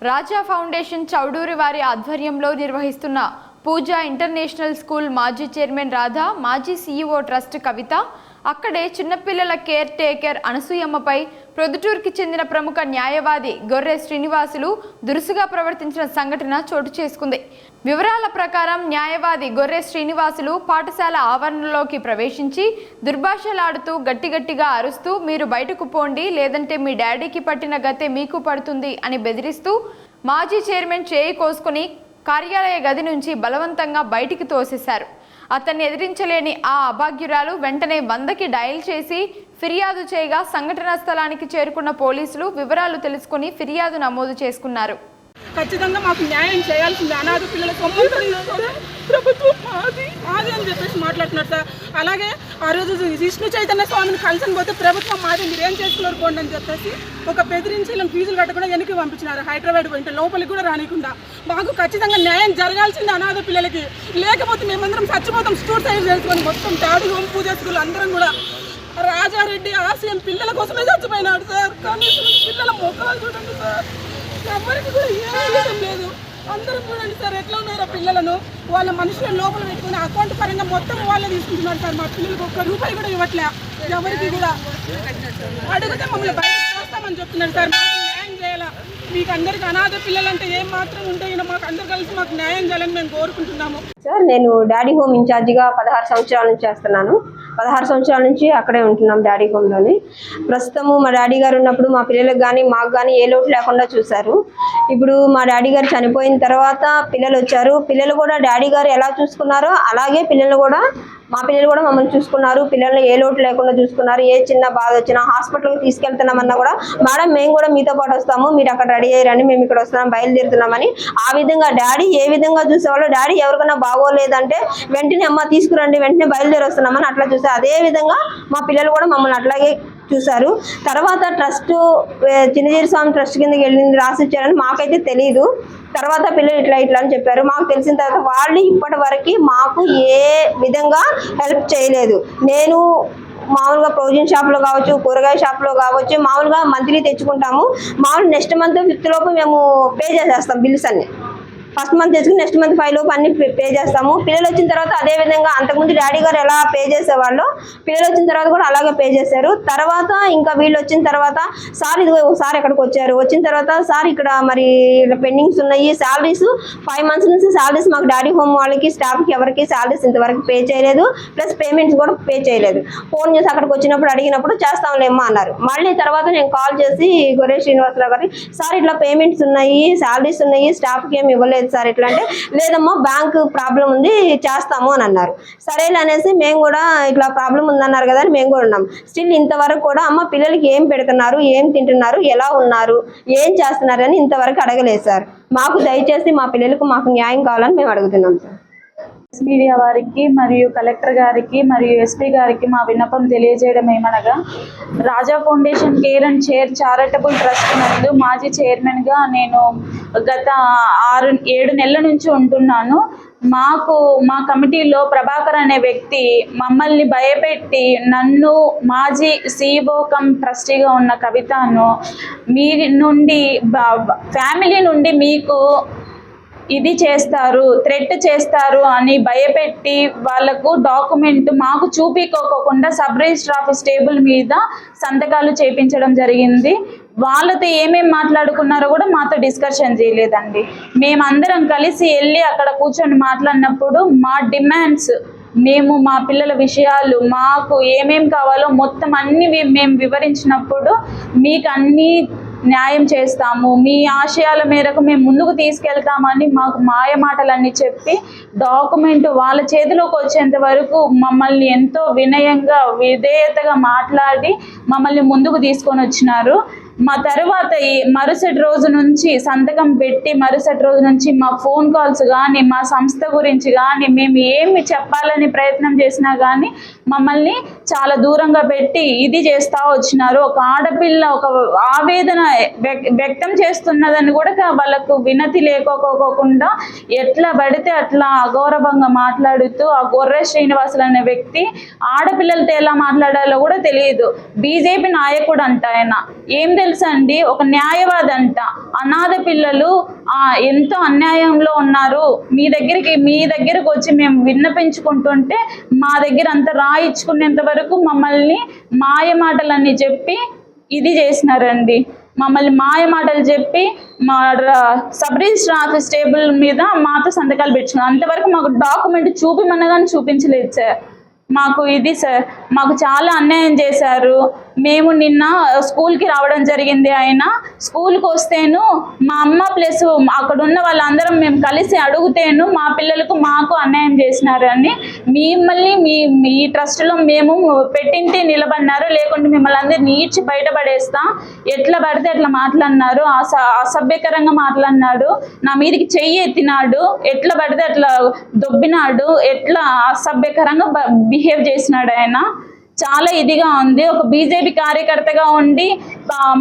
రాజా foundation Chaudhuri వారి ఆధ్వర్యంలో నిర్వహిస్తున్న పూజా ఇంటర్నేషనల్ స్కూల్ మాజీ చైర్మన్ రాధా మాజీ సీఈఓ ట్రస్ట్ కవిత అక్కడే చిన్నపిల్లల కేర్ టేకర్ అనసూయమ్మపై ప్రొద్దుటూరుకి చెందిన ప్రముఖ న్యాయవాది గొర్రె శ్రీనివాసులు దురుసుగా ప్రవర్తించిన సంఘటన చోటు చేసుకుంది. వివరాల ప్రకారం న్యాయవాది గొర్రె శ్రీనివాసులు పాఠశాల ఆవరణలోకి ప్రవేశించి దుర్భాషలాడుతూ గట్టిగట్టిగా అరుస్తూ మీరు బయటకు పోండి లేదంటే మీ డాడీకి పట్టిన గతే మీకు పడుతుంది అని బెదిరిస్తూ మాజీ చైర్మన్ చేయి కోసుకుని కార్యాలయ గది నుంచి బలవంతంగా బయటికి తోసేశారు. అతన్ని ఎదిరించలేని ఆ అభాగ్యురాలు వెంటనే వందకి డయల్ చేసి ఫిర్యాదు చేయగా సంఘటనా స్థలానికి చేరుకున్న పోలీసులు వివరాలు తెలుసుకుని ఫిర్యాదు నమోదు చేసుకున్నారు. ఖచ్చితంగా మాకు న్యాయం చేయాల్సింది. అనాథ పిల్లల సొమ్ము ప్రభుత్వం మాది. మాది అని చెప్పేసి మాట్లాడుతున్నారు సార్. అలాగే ఆ రోజు విష్ణు చైతన్య స్వామిని కలిసిన పోతే ప్రభుత్వం మాది మీరు ఏం చేసుకున్నారు పోండి అని చెప్పేసి ఒక బెదిరించి వీళ్ళని ఫీజులు కట్టకుండా వెనక్కి పంపించినారు హైదరాబాద్ పోయింటే. లోపలికి కూడా రానికుండా మాకు ఖచ్చితంగా న్యాయం జరగాల్సింది అనాథ పిల్లలకి. లేకపోతే మేమందరం చచ్చిపోతాం. స్టూర్ సైజ్ చేసుకొని మొత్తం డాడీ హోమ్ పూజ స్కూల్ అందరం కూడా. రాజారెడ్డి ఆశయం పిల్లల కోసమే చచ్చిపోయినాడు సార్. కానీ పిల్లల మొక్కలు చూడండి సార్. ఎవరికి కూడా ఏం లేదు. అందరూ చూడండి సార్ ఎట్లా ఉన్నారో పిల్లలను. వాళ్ళ మనుషుల లోపల పెట్టుకుని అకౌంట్ పరంగా మొత్తం వాళ్ళే తీసుకుంటున్నారు సార్. మా పిల్లలకు ఒక్క రూపాయి కూడా ఇవ్వట్లే. ఎవరికి కూడా. అడిగితే మమ్మల్ని బయట చేస్తామని చెప్తున్నారు సార్. మాకు న్యాయం చేయాలా? మీకు అందరికి అనాథ పిల్లలంటే ఏం మాత్రం ఉంటే మాకు అందరు కలిసి మాకు న్యాయం చేయాలని మేము కోరుకుంటున్నాము. సార్ నేను డాడీ హోమ్ ఇన్ఛార్జిగా పదహారు సంవత్సరాల నుంచి చేస్తున్నాను. పదహారు సంవత్సరాల నుంచి అక్కడే ఉంటున్నాం డాడీ హోమ్లోని. ప్రస్తుతము మా డాడీ గారు ఉన్నప్పుడు మా పిల్లలకు కానీ మాకు కానీ ఏ లోటు లేకుండా చూశారు. ఇప్పుడు మా డాడీ గారు చనిపోయిన తర్వాత పిల్లలు వచ్చారు. పిల్లలు కూడా డాడీ గారు ఎలా చూసుకున్నారో అలాగే పిల్లలు కూడా మా పిల్లలు కూడా మమ్మల్ని చూసుకున్నారు. పిల్లల్ని ఏ లోటు లేకుండా చూసుకున్నారు. ఏ చిన్న బాధ వచ్చినా హాస్పిటల్కి తీసుకెళ్తున్నామన్నా కూడా మేడం మేము కూడా మీతో పాటు వస్తాము. మీరు అక్కడ రెడీ అయ్యారని మేము ఇక్కడ వస్తున్నాం. బయలుదేరుతున్నామని. ఆ విధంగా డాడీ ఏ విధంగా చూసేవాళ్ళు డాడీ ఎవరికైనా బాగోలేదంటే వెంటనే అమ్మ తీసుకురండి. వెంటనే బయలుదేరి వస్తున్నామని అట్లా చూసే అదే విధంగా మా పిల్లలు కూడా మమ్మల్ని అట్లాగే చూశారు. తర్వాత ట్రస్ట్ చిన్నజీరి స్వామి ట్రస్ట్ కిందకి వెళ్ళింది రాసి ఇచ్చారని మాకైతే తెలియదు తర్వాత పిల్లలు ఇట్లా ఇట్లా అని చెప్పారు. మాకు తెలిసిన తర్వాత వాళ్ళు ఇప్పటి వరకు మాకు ఏ విధంగా హెల్ప్ చేయలేదు. నేను మామూలుగా ప్రొవిజన్ షాప్లో కావచ్చు కూరగాయ షాప్లో కావచ్చు మామూలుగా మంత్లీ తెచ్చుకుంటాము. మామూలు నెక్స్ట్ మంత్ ఫిఫ్త్ లోపు మేము పే చేసేస్తాం బిల్స్ అన్ని. ఫస్ట్ మంత్ చేసుకుని నెక్స్ట్ మంత్ ఫైవ్ లోపు అన్ని పే చేస్తాము. పిల్లలు వచ్చిన తర్వాత అదే విధంగా అంతకుముందు డాడీ గారు ఎలా పే చేసేవాళ్ళు పిల్లలు వచ్చిన తర్వాత కూడా అలాగే పే చేశారు. తర్వాత ఇంకా వీళ్ళు వచ్చిన తర్వాత సార్ ఇదిగో సార్ ఎక్కడికి వచ్చారు? వచ్చిన తర్వాత సార్ ఇక్కడ మరి పెండింగ్స్ ఉన్నాయి. శాలరీస్ ఫైవ్ మంత్స్ నుంచి శాలరీస్ మాకు డాడీ హోమ్ వాళ్ళకి స్టాఫ్కి ఎవరికి శాలరీస్ ఇంతవరకు పే చేయలేదు. ప్లస్ పేమెంట్స్ కూడా పే చేయలేదు. ఫోన్ చేసి అక్కడికి వచ్చినప్పుడు అడిగినప్పుడు చేస్తాంలేమ్మా అన్నారు. మళ్ళీ తర్వాత నేను కాల్ చేసి గొర్రె శ్రీనివాసరావు గారి సార్ ఇట్లా పేమెంట్స్ ఉన్నాయి శాలరీస్ ఉన్నాయి స్టాఫ్కి ఏమి ఇవ్వలేదు. సార్. ఇట్లా అంటే లేదమ్మా బ్యాంక్ ప్రాబ్లం ఉంది చేస్తాము అని అన్నారు. సరేలే అనేసి మేము కూడా ఇట్లా ప్రాబ్లం ఉందన్నారు కదా అని మేము కూడా ఉన్నాం. స్టిల్ ఇంతవరకు కూడా అమ్మ పిల్లలకి ఏం పెడుతున్నారు ఏం తింటున్నారు ఎలా ఉన్నారు ఏం చేస్తున్నారు అని ఇంతవరకు అడగలేదు సార్. మాకు దయచేసి మా పిల్లలకు మాకు న్యాయం కావాలని మేము అడుగుతున్నాం సార్. మీడియా వారికి మరియు కలెక్టర్ గారికి మరియు ఎస్పీ గారికి మా విన్నపం తెలియజేయడం ఏమనగా Raja foundation care and chair charitable trust నందు మాజీ చైర్మన్గా నేను గత ఆరు ఏడు నెలల నుంచి ఉంటున్నాను. మాకు మా కమిటీలో ప్రభాకర్ అనే వ్యక్తి మమ్మల్ని భయపెట్టి నన్ను మాజీ సీఈఓ కమ్ ట్రస్టీగా ఉన్న కవితను మీ నుండి ఫ్యామిలీ నుండి మీకు ఇది చేస్తారు థ్రెట్ చేస్తారు అని భయపెట్టి వాళ్ళకు డాక్యుమెంట్ మాకు చూపించుకోకుండా సబ్ రిజిస్టర్ ఆఫీస్ టేబుల్ మీద సంతకాలు చేపించడం జరిగింది. వాళ్ళతో ఏమేమి మాట్లాడుకున్నారో కూడా మాతో డిస్కషన్ చేయలేదండి. మేమందరం కలిసి వెళ్ళి అక్కడ కూర్చొని మాట్లాడినప్పుడు మా డిమాండ్స్ మేము మా పిల్లల విషయాలు మాకు ఏమేం కావాలో మొత్తం అన్ని వి- మేము వివరించినప్పుడు మీకు అన్నీ న్యాయం చేస్తాము. మీ ఆశయాల మేరకు మేము ముందుకు తీసుకెళ్తామని మాకు మాయ మాటలన్నీ చెప్పి డాక్యుమెంట్ వాళ్ళ చేతిలోకి వచ్చేంత వరకు మమ్మల్ని ఎంతో వినయంగా విధేయతగా మాట్లాడి మమ్మల్ని ముందుకు తీసుకొని వచ్చినారు. మా తర్వాత ఈ మరుసటి రోజు నుంచి సంతకం పెట్టి మరుసటి రోజు నుంచి మా ఫోన్ కాల్స్ కానీ మా సంస్థ గురించి కానీ మేము ఏమి చెప్పాలని ప్రయత్నం చేసినా కానీ మమ్మల్ని చాలా దూరంగా పెట్టి ఇది చేస్తా వచ్చినారు. ఒక ఆడపిల్ల ఒక ఆవేదన వ్యక్- వ్యక్తం చేస్తున్నదని కూడా వాళ్ళకు వినతి లేకోకోకుండా ఎట్లా పడితే అట్లా అగౌరవంగా మాట్లాడుతూ ఆ గొర్రె శ్రీనివాసులు అనే వ్యక్తి ఆడపిల్లలతో ఎలా మాట్లాడాలో కూడా తెలియదు. బీజేపీ నాయకుడు అంట ఆయన. ఏం తెలుసా అండి ఒక న్యాయవాది అంట అనాథ పిల్లలు ఆ, ఎంతో అన్యాయంలో ఉన్నారు. మీ దగ్గరికి మీ దగ్గరకు వచ్చి మేము విన్నపించుకుంటుంటే మా దగ్గర అంత రాయించుకునేంత వరకు మమ్మల్ని మాయ మాటలన్నీ చెప్పి ఇది చేసినారండి. మమ్మల్ని మాయ మాటలు చెప్పి మా ర- సబ్ రిజిస్టర్ ఆఫీస్ టేబుల్ మీద మాతో సంతకాలు పెట్టుకున్నారు. అంతవరకు మాకు డాక్యుమెంట్ చూపిమన్నగానే చూపించలేదు సార్. మాకు ఇది సార్ మాకు చాలా అన్యాయం చేశారు. మేము నిన్న స్కూల్కి రావడం జరిగింది ఆయన. స్కూల్కి వస్తేను మా అమ్మ ప్లస్ అక్కడ ఉన్న వాళ్ళందరం మేము కలిసి అడుగుతేను మా పిల్లలకు మాకు అన్యాయం చేసినారని మిమ్మల్ని మీ మీ ట్రస్ట్లో మేము పెట్టింటి నిలబడినారు. లేకుంటే మిమ్మల్ని అందరినీ ఈడ్చి బయటపడేస్తా. ఎట్లా పడితే అట్లా మాట్లాడినారు. అస అసభ్యకరంగా మాట్లాడినాడు. నా మీదకి చెయ్యి ఎత్తినాడు. ఎట్లా పడితే అట్లా దొబ్బినాడు. ఎట్లా అసభ్యకరంగా బిహేవ్ చేసినాడు ఆయన. చాలా ఇదిగా ఉంది. ఒక బీజేపీ కార్యకర్తగా ఉండి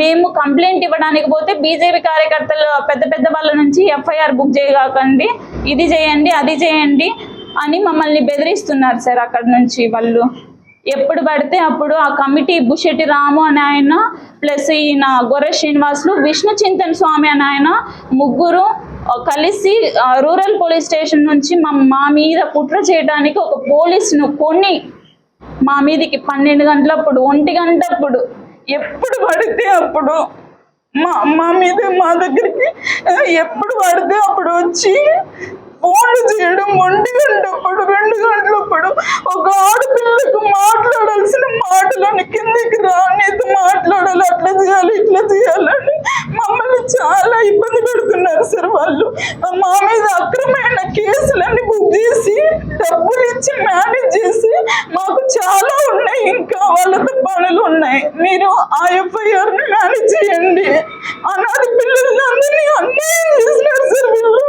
మేము కంప్లైంట్ ఇవ్వడానికి పోతే బీజేపీ కార్యకర్తలు పెద్ద పెద్ద వాళ్ళ నుంచి ఎఫ్ఐఆర్ బుక్ చేయకండి. ఇది చేయండి అది చేయండి అని మమ్మల్ని బెదిరిస్తున్నారు సార్ అక్కడ నుంచి వాళ్ళు. ఎప్పుడు పడితే అప్పుడు ఆ కమిటీ బుషెట్టి రాము అని ఆయన ప్లస్ ఈయన గొర్రె శ్రీనివాసులు విష్ణు చింతన్ స్వామి అని ఆయన ముగ్గురు కలిసి రూరల్ పోలీస్ స్టేషన్ నుంచి మా మా మీద కుట్ర చేయడానికి ఒక పోలీసును కొన్ని మా మీదికి పన్నెండు గంటలప్పుడు ఒంటి గంటప్పుడు ఎప్పుడు పడితే అప్పుడు మా మా మీద మా దగ్గరికి ఎప్పుడు పడితే అప్పుడు వచ్చి ఫోన్లు చేయడం ఒంటి గంటప్పుడు రెండు గంటలప్పుడు ఒక ఆడపిల్లకు మాట్లాడాల్సిన మాటలని కిందికి రా నీతో మాట్లాడాలి అట్లా చేయాలి ఇట్లా చేయాలని మమ్మల్ని చాలా ఇబ్బంది పెడుతున్నారు సార్ వాళ్ళు మా మీద అక్రమైన కేసులన్నీ బుక్ చేసి డబ్బులు ఇచ్చి మేనేజ్ చేసి మాకు చాలా ఉన్నాయి ఇంకా వాళ్ళతో పనులు ఉన్నాయి మీరు ఆ ఎఫ్ఐఆర్ని మేనేజ్ చేయండి అనాథ పిల్లల్ని అందరినీ అన్యాయం చేసినారు సార్ వీళ్ళు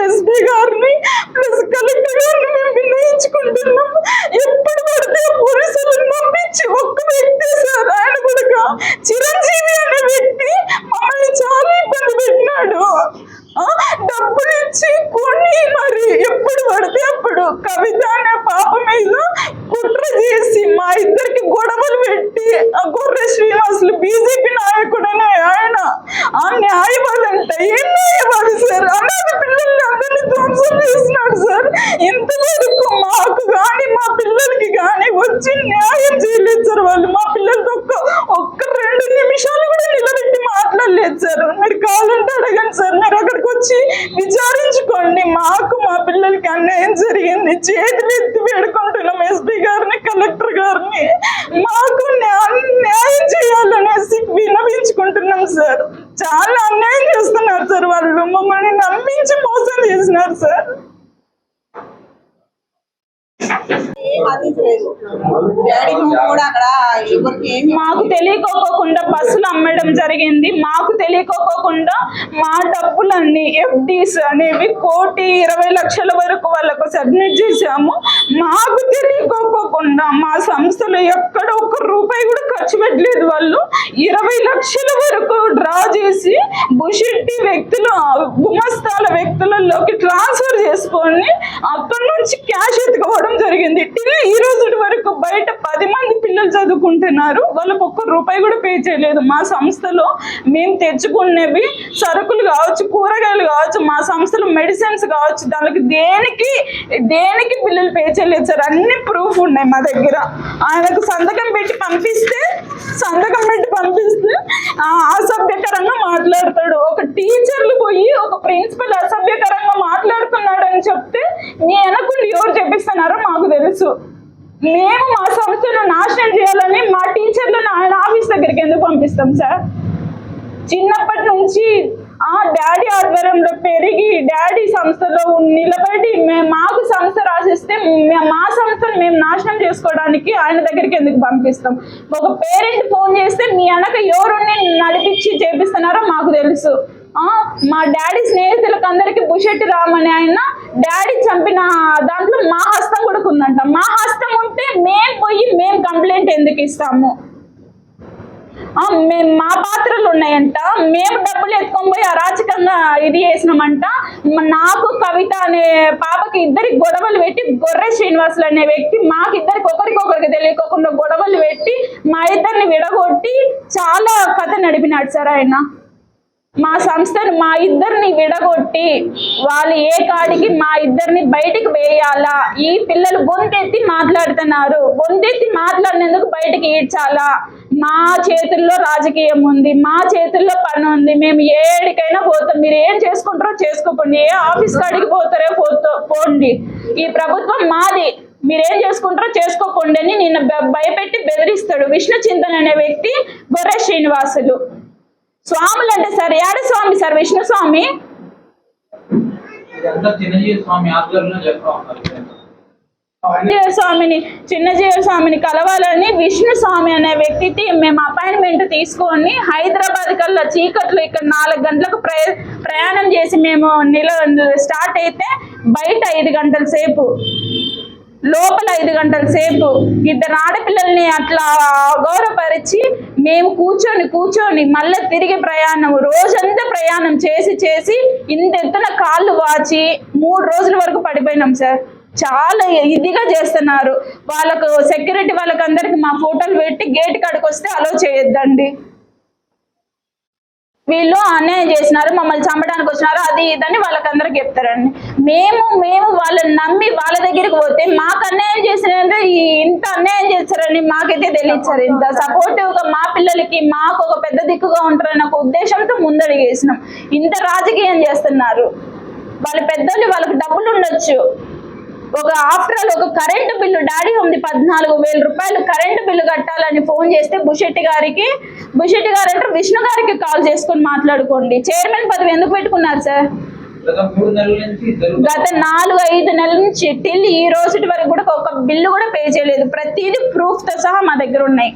ఎస్పీ గారిని ప్లస్ కలెక్టర్ గారిని మేము వినయించుకుంటున్నాం ఎప్పుడు పడితే ఆ పోలీసులను పంపించి ఒక్క వ్యక్తి సార్ ఆయన కూడా చిరంజీవి అనే వ్యక్తి మమ్మల్ని చాలా ఇబ్బంది పెట్టినాడు. ఆ, డబ్బులు ఇచ్చి కొని మరి ఎప్పుడు పడితే అప్పుడు కవిత అనే పాప మీద కుట్ర చేసి మా ఇద్దరికి గొడవలు పెట్టి ఆ గొర్రె శ్రీనివాసులు బీజేపీ నాయకుడనే ఆయన. ఆ న్యాయవాది ఏం న్యాయవాది సార్? అనాథ పిల్లలు ధ్వంసం చేసినాడు సార్. ఇంతవరకు మాకు కానీ మా పిల్లలకి కానీ వచ్చి న్యాయం చేయలేదు సార్ వాళ్ళు. మా పిల్లలతో ఒక్క ఒక్క రెండు నిమిషాలు కూడా నిలబెట్టి మాట్లాడలేదు సార్. మీరు కావాలంటే అడగండి సార్. మీరు అక్కడికి వచ్చి విచారించుకోండి. మాకు మా పిల్లలకి అన్యాయం జరిగింది. చేతులు ఎత్తి వేడుకుంటున్నాం ఎస్పీ గారిని కలెక్టర్ గారిని. మాకు న్యాయం న్యాయం చేయాలనేసి విన్నవించుకుంటున్నాం సార్. చాలా అన్యాయం చేస్తున్నారు సార్. వాళ్ళు మమ్మల్ని నమ్మించి మోసం చేసినారు సార్ ఏం అందించలేదు డాడీ కూడా అక్కడ ఎవరికి ఏమి మాకు తెలియకోకుండా బస్సులు అమ్మడం జరిగింది. మాకు తెలియకోకుండా మా డబ్బులన్నీ ఎఫ్డీస్ అనేవి కోటి ఇరవై లక్షల వరకు వాళ్ళకు సబ్మిట్ చేశాము. మాకు తెలియకోకుండా మా సంస్థలో ఎక్కడ ఒక్క రూపాయి కూడా ఖర్చు పెట్టలేదు వాళ్ళు. ఇరవై లక్షల వరకు డ్రా చేసి బుషెట్టి వ్యక్తులు గుమస్తాల వ్యక్తులలోకి ట్రాన్స్ఫర్ చేసుకొని అక్కడ నుంచి క్యాష్ ఎత్తుకు జరిగింది టిల్ ఈ రోజు వరకు బయట పది మంది పిల్లలు వాళ్ళకు ఒక్క రూపాయి కూడా పే చేయలేదు. మా సంస్థలో మేము తెచ్చుకునేవి సరుకులు కావచ్చు కూరగాయలు కావచ్చు మా సంస్థలో మెడిసిన్స్ కావచ్చు దానికి దేనికి దేనికి పిల్లలు పే చేయలేదు సార్. అన్ని ప్రూఫ్ ఉన్నాయి మా దగ్గర. ఆయనకు సంతకం పెట్టి పంపిస్తే సంతకం పెట్టి పంపిస్తే అసభ్యకరంగా మాట్లాడతాడు. ఒక టీచర్లు పోయి ఒక ప్రిన్సిపల్ అసభ్యకరంగా మాట్లాడుతున్నాడు అని చెప్తే మీ వెనకుండి ఎవరు చెప్పిస్తున్నారో మాకు తెలుసు. మేము మా సంస్థను నాశనం చేయాలని మా టీచర్లను ఆయన ఆఫీస్ దగ్గరికి ఎందుకు పంపిస్తాం సార్? చిన్నప్పటి నుంచి ఆ డాడీ ఆధ్వర్యంలో పెరిగి డాడీ సంస్థలో నిలబడి మేము మాకు సంస్థ రాసిస్తే మా సంస్థను మేము నాశనం చేసుకోవడానికి ఆయన దగ్గరికి ఎందుకు పంపిస్తాం? ఒక పేరెంట్ ఫోన్ చేస్తే మీ వెనక ఎవరుని నడిపించి చేపిస్తున్నారో మాకు తెలుసు. మా డాడీ స్నేహితులకు అందరికి బుషెట్టి రామని ఆయన డాడీ చంపిన దాంట్లో మా హస్తం కూడా ఉందంట. మా హస్తం ఉంటే మేము పోయి మేము కంప్లైంట్ ఎందుకు ఇస్తాము? మేము మా పాత్రలు ఉన్నాయంట. మేము డబ్బులు ఎత్తుకొని పోయి అరాచకంగా ఇది చేసినామంట. నాకు కవిత అనే పాపకి ఇద్దరికి గొడవలు పెట్టి గొర్రె శ్రీనివాసులు అనే వ్యక్తి మాకిద్దరికి ఒకరికొకరికి తెలియకోకుండా గొడవలు పెట్టి మా ఇద్దరిని విడగొట్టి చాలా కథ నడిపినాడు సార్ ఆయన. మా సంస్థను మా ఇద్దరిని విడగొట్టి వాళ్ళు ఏ కాడికి మా ఇద్దరిని బయటికి వేయాలా? ఈ పిల్లలు గొంతెత్తి మాట్లాడుతున్నారు. గొంతెత్తి మాట్లాడినందుకు బయటికి ఈడ్చాలా? మా చేతుల్లో రాజకీయం ఉంది. మా చేతుల్లో పని ఉంది. మేము ఏడికైనా పోతాం. మీరు ఏం చేసుకుంటారో చేసుకోకండి. ఏ ఆఫీస్ కాడికి పోతారో పోతో పోండి. ఈ ప్రభుత్వం మాది. మీరేం చేసుకుంటారో చేసుకోకండి అని నిన్న భ- భయపెట్టి బెదిరిస్తాడు. విష్ణు చింతన అనే వ్యక్తి గొర్రె శ్రీనివాసులు. స్వాములు అంటే సార్ ఏడ స్వామి సార్? విష్ణు స్వామి? స్వామిని చిన్నజీవ స్వామిని కలవాలని విష్ణు స్వామి అనే వ్యక్తికి మేము అపాయింట్మెంట్ తీసుకొని హైదరాబాద్ కల్లా చీకట్లో ఇక్కడ నాలుగు గంటలకు ప్రయ ప్రయాణం చేసి మేము నిల స్టార్ట్ అయితే బయట ఐదు గంటల సేపు. లోపల ఐదు గంటల సేపు ఇద్దరు ఆడపిల్లల్ని అట్లా గౌరవపరిచి మేము కూర్చొని కూర్చొని మళ్ళీ తిరిగి ప్రయాణం రోజంతా ప్రయాణం చేసి చేసి ఇంత ఎత్తున కాళ్ళు వాచి మూడు రోజుల వరకు పడిపోయినాం సార్. చాలా ఇదిగా చేస్తున్నారు. వాళ్ళకు సెక్యూరిటీ వాళ్ళకి అందరికి మా ఫోటోలు పెట్టి గేట్ కాడికి వస్తే అలో చేయొద్దండి. వీళ్ళు అన్యాయం చేసినారు మమ్మల్ని చంపడానికి వచ్చినారు అది ఇదని వాళ్ళకందరికి చెప్తారండి. మేము మేము వాళ్ళని నమ్మి వాళ్ళ దగ్గరికి పోతే మాకు అన్యాయం చేసినంటే ఇంత అన్యాయం చేస్తారని మాకైతే తెలియచ్చారు ఇంత సపోర్టివ్గా మా పిల్లలకి మాకు ఒక పెద్ద దిక్కుగా ఉంటారని ఒక ఉద్దేశంతో ముందడిగేసినాం ఇంత రాజకీయం చేస్తున్నారు. వాళ్ళ పెద్దలు వాళ్ళకి డబ్బులు ఉండొచ్చు. ఒక ఆఫ్టర్ ఆల్ ఒక కరెంటు బిల్లు డాడీ ఉంది పద్నాలుగు వేల రూపాయలు కరెంటు బిల్లు కట్టాలని ఫోన్ చేస్తే భుషెట్టి గారికి భుషెట్టి గారు అంటే విష్ణు గారికి కాల్ చేసుకొని మాట్లాడుకోండి. చైర్మన్ పదవి ఎందుకు పెట్టుకున్నారు సార్ గత నాలుగు ఐదు నెలల నుంచి టిల్ ఈ రోజు వరకు కూడా ఒక బిల్లు కూడా పే చేయలేదు. ప్రతిదీ ప్రూఫ్తో సహా మా దగ్గర ఉన్నాయి.